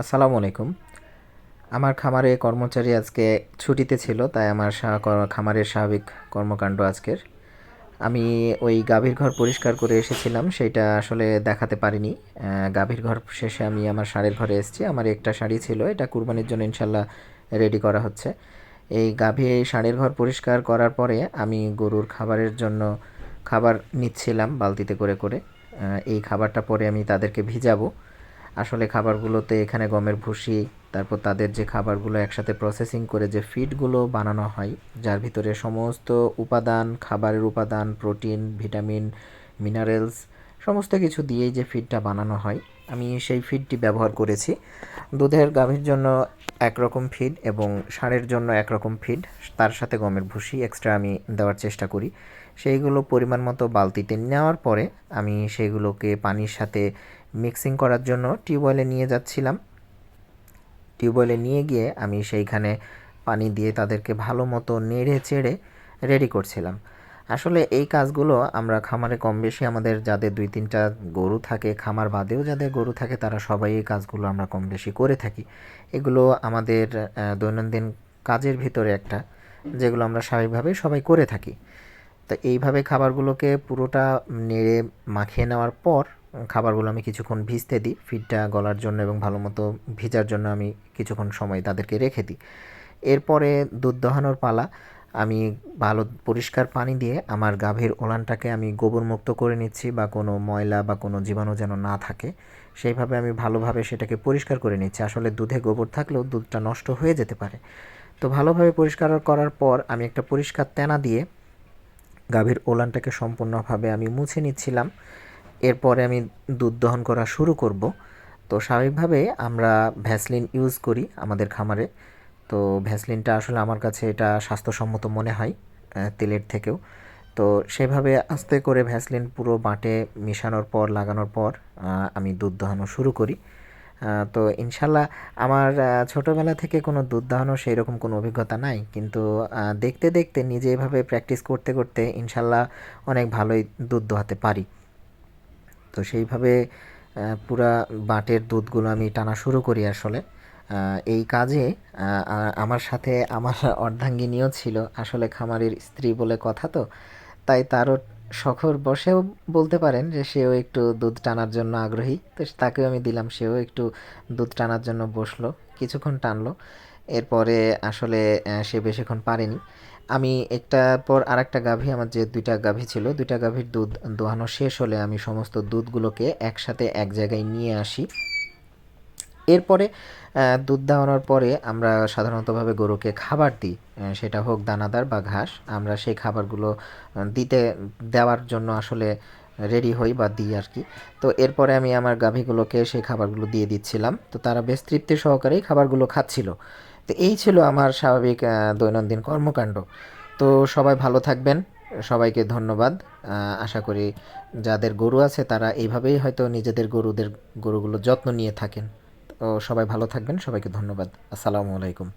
আসসালামু আলাইকুম। আমার খামারে কর্মচারী আজকে ছুটিতে ছিল, তাই আমার খামারের স্বাভাবিক কর্মকাণ্ড আজকের। আমি ওই গাভীর ঘর পরিষ্কার করে এসেছিলাম, সেইটা আসলে দেখাতে পারিনি। গাভীর ঘর শেষে আমি আমার ষাঁড়ের ঘরে এসেছি, আমার একটা শাড়ি ছিল, এটা কুরবানির জন্য ইনশাল্লাহ রেডি করা হচ্ছে। এই গাভী ষাঁড়ের ঘর পরিষ্কার করার পরে আমি গরুর খাবারের জন্য খাবার নিচ্ছিলাম, বালতিতে করে করে। এই খাবারটা পরে আমি তাদেরকে ভিজাবো। আসলে খাবারগুলোতে এখানে গমের ভুসি, তারপর তাদের যে খাবারগুলো একসাথে প্রসেসিং করে যে ফিডগুলো বানানো হয়, যার ভিতরে সমস্ত উপাদান, খাবারের উপাদান প্রোটিন ভিটামিন মিনারেলস সমস্ত কিছু দিয়েই যে ফিডটা বানানো হয়। আমি সেই ফিডটি ব্যবহার করেছি। দুধের গাভীর জন্য একরকম ফিড এবং সারের জন্য একরকম ফিড তার সাথে গমের ভুসি এক্সট্রা আমি দেওয়ার চেষ্টা করি। সেইগুলো পরিমাণ মতো বালতিতে নেওয়ার পরে আমি সেইগুলোকে পানির সাথে মিক্সিং করার জন্য টিউবওয়েলে নিয়ে যাচ্ছিলাম। টিউবওয়েলে নিয়ে গিয়ে আমি সেইখানে পানি দিয়ে তাদেরকে ভালো মতো নেড়ে চেড়ে রেডি করছিলাম। আসলে এই কাজগুলো আমরা খামারে কম বেশি আমাদের যাদের দুই তিনটা গরু থাকে, খামার বাদেও যাদের গরু থাকে তারা সবাই এই কাজগুলো আমরা কম বেশি করে থাকি। এগুলো আমাদের দৈনন্দিন কাজের ভিতরে একটা, যেগুলো আমরা স্বাভাবিকভাবে সবাই করে থাকি। তো এইভাবে খাবারগুলোকে পুরোটা নেড়ে মাখিয়ে নেওয়ার পর খাবারগুলো আমি কিছুক্ষণ ভিজতে দিই ফিডটা গলার জন্য এবং ভালো মতো ভিজার জন্য আমি কিছুক্ষণ সময় তাদেরকে রেখে দিই। এরপরে দুধ দহানোর পালা, আমি ভালো পরিষ্কার পানি দিয়ে আমার গাভীর ওলানটাকে আমি গোবরমুক্ত করে নিচ্ছি বা কোনো ময়লা বা কোনো জীবাণু যেন না থাকে, সেইভাবে আমি ভালোভাবে সেটাকে পরিষ্কার করে নিচ্ছি। আসলে দুধে গোবর থাকলেও দুধটা নষ্ট হয়ে যেতে পারে। তো ভালোভাবে পরিষ্কার করার পর আমি একটা পরিষ্কার তেনা দিয়ে গাভীর ওলানটাকে সম্পূর্ণভাবে আমি মুছে নিচ্ছিলাম। এরপরে আমি দুধ দহন করা শুরু করব। তো স্বাভাবিকভাবে আমরা ভ্যাসলিন ইউজ করি আমাদের খামারে। তো ভ্যাসলিনটা আসলে আমার কাছে এটা স্বাস্থ্যসম্মত মনে হয় তেলের থেকেও। তো সেভাবে আস্তে করে ভ্যাসলিন পুরো বাটে মেশানোর পর, লাগানোর পর আমি দুধ দহানো শুরু করি। তো ইনশাল্লাহ আমার ছোটোবেলা থেকে কোনো দুধ দহানো সেই রকম কোনো অভিজ্ঞতা নাই। কিন্তু দেখতে দেখতে নিজে এভাবে প্র্যাকটিস করতে করতে ইনশাল্লাহ অনেক ভালোই দুধ দোহাতে পারি। তো সেইভাবে পুরা বাটের দুধগুলো আমি টানা শুরু করি আসলে। এই কাজে আমার সাথে আমার অর্ধাঙ্গিনীও ছিল, আসলে খামারের স্ত্রী বলে কথা তো। তাই তারও শখর বসেও বলতে পারেন যে সেও একটু দুধ টানার জন্য আগ্রহী। তো তাকেও আমি দিলাম, সেও একটু দুধ টানার জন্য বসল, কিছুক্ষণ টানলো। এরপরে আসলে সে বেশিক্ষণ পারেনি। আমি একটা পর আরেকটা গাভী, আমার যে দুইটা গাভী ছিল, দুইটা গাভীর দুধ দোহানো শেষ হলে আমি সমস্ত দুধগুলোকে একসাথে এক জায়গায় নিয়ে আসি। এরপরে দুধ দেওয়ানোর পরে আমরা সাধারণতভাবে গরুকে খাবার দিই। সেটা হোক দানাদার বা ঘাস, আমরা সেই খাবারগুলো দিতে, দেওয়ার জন্য আসলে রেডি হই বা দিই আর কি। তো এরপরে আমি আমার গাভীগুলোকে সেই খাবারগুলো দিয়ে দিচ্ছিলাম। তো তারা বেশ তৃপ্তি সহকারেই খাবারগুলো খাচ্ছিল। তো এই ছিল আমার স্বাভাবিক দৈনন্দিন কর্মকাণ্ড। তো সবাই ভালো থাকবেন, সবাইকে ধন্যবাদ। আশা করি যাদের গরু আছে তারা এইভাবেই হয়তো নিজেদের গরুদের গরুগুলো যত্ন নিয়ে থাকেন। তো সবাই ভালো থাকবেন, সবাইকে ধন্যবাদ। আসসালামু আলাইকুম।